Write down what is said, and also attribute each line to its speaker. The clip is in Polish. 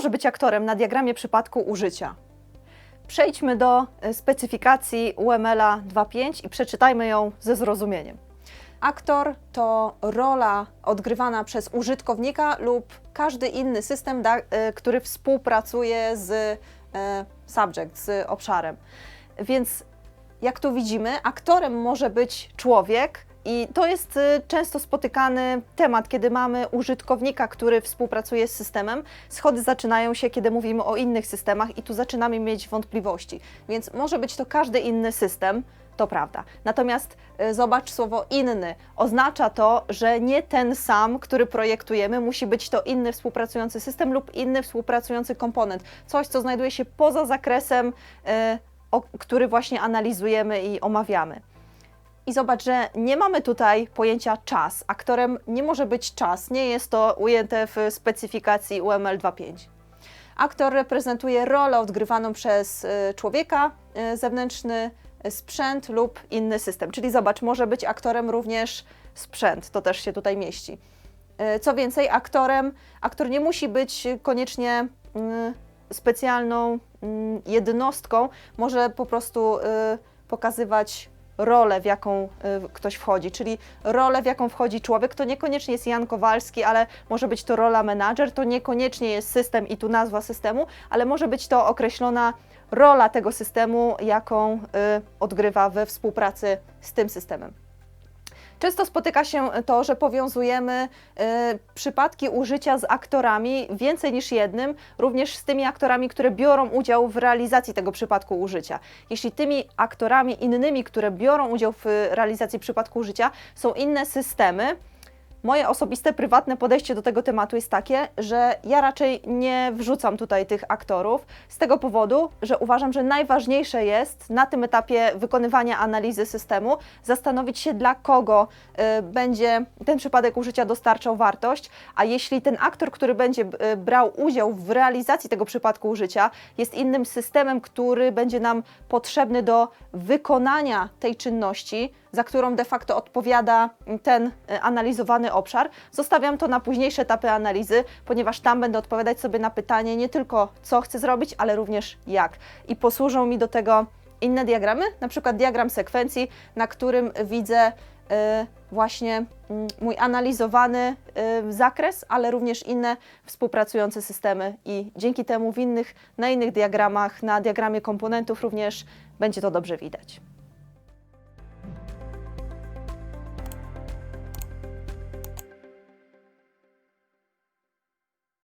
Speaker 1: może być aktorem na diagramie przypadku użycia? Przejdźmy do e, specyfikacji UML-a 2.5 i przeczytajmy ją ze zrozumieniem. Aktor to rola odgrywana przez użytkownika lub każdy inny system, e, który współpracuje z e, subject, z obszarem. Więc jak tu widzimy, aktorem może być człowiek, i to jest y, często spotykany temat, kiedy mamy użytkownika, który współpracuje z systemem. Schody zaczynają się, kiedy mówimy o innych systemach, i tu zaczynamy mieć wątpliwości. Więc może być to każdy inny system, to prawda. Natomiast y, zobacz słowo inny. Oznacza to, że nie ten sam, który projektujemy, musi być to inny współpracujący system lub inny współpracujący komponent. Coś, co znajduje się poza zakresem, y, o, który właśnie analizujemy i omawiamy. I zobacz, że nie mamy tutaj pojęcia czas. Aktorem nie może być czas, nie jest to ujęte w specyfikacji UML 2.5. Aktor reprezentuje rolę odgrywaną przez y, człowieka, y, zewnętrzny sprzęt lub inny system. Czyli zobacz, może być aktorem również sprzęt, to też się tutaj mieści. Y, Co więcej, aktorem, aktor nie musi być koniecznie specjalną mm, jednostką, może po prostu y, pokazywać rolę, w jaką y, ktoś wchodzi, czyli rolę, w jaką wchodzi człowiek, to niekoniecznie jest Jan Kowalski, ale może być to rola menadżer, to niekoniecznie jest system i tu nazwa systemu, ale może być to określona rola tego systemu, jaką y, odgrywa we współpracy z tym systemem. Często spotyka się to, że powiązujemy y, przypadki użycia z aktorami, więcej niż jednym, również z tymi aktorami, które biorą udział w realizacji tego przypadku użycia. Jeśli tymi aktorami innymi, które biorą udział w realizacji przypadku użycia, są inne systemy, Moje osobiste, prywatne podejście do tego tematu jest takie, że ja raczej nie wrzucam tutaj tych aktorów z tego powodu, że uważam, że najważniejsze jest na tym etapie wykonywania analizy systemu zastanowić się, dla kogo y, będzie ten przypadek użycia dostarczał wartość, a jeśli ten aktor, który będzie y, brał udział w realizacji tego przypadku użycia, jest innym systemem, który będzie nam potrzebny do wykonania tej czynności, za którą de facto odpowiada ten y, analizowany obszar. Zostawiam to na późniejsze etapy analizy, ponieważ tam będę odpowiadać sobie na pytanie nie tylko co chcę zrobić, ale również jak. I posłużą mi do tego inne diagramy, na przykład diagram sekwencji, na którym widzę y, właśnie mm, mój analizowany y, zakres, ale również inne współpracujące systemy i dzięki temu w innych, na innych diagramach, na diagramie komponentów również będzie to dobrze widać.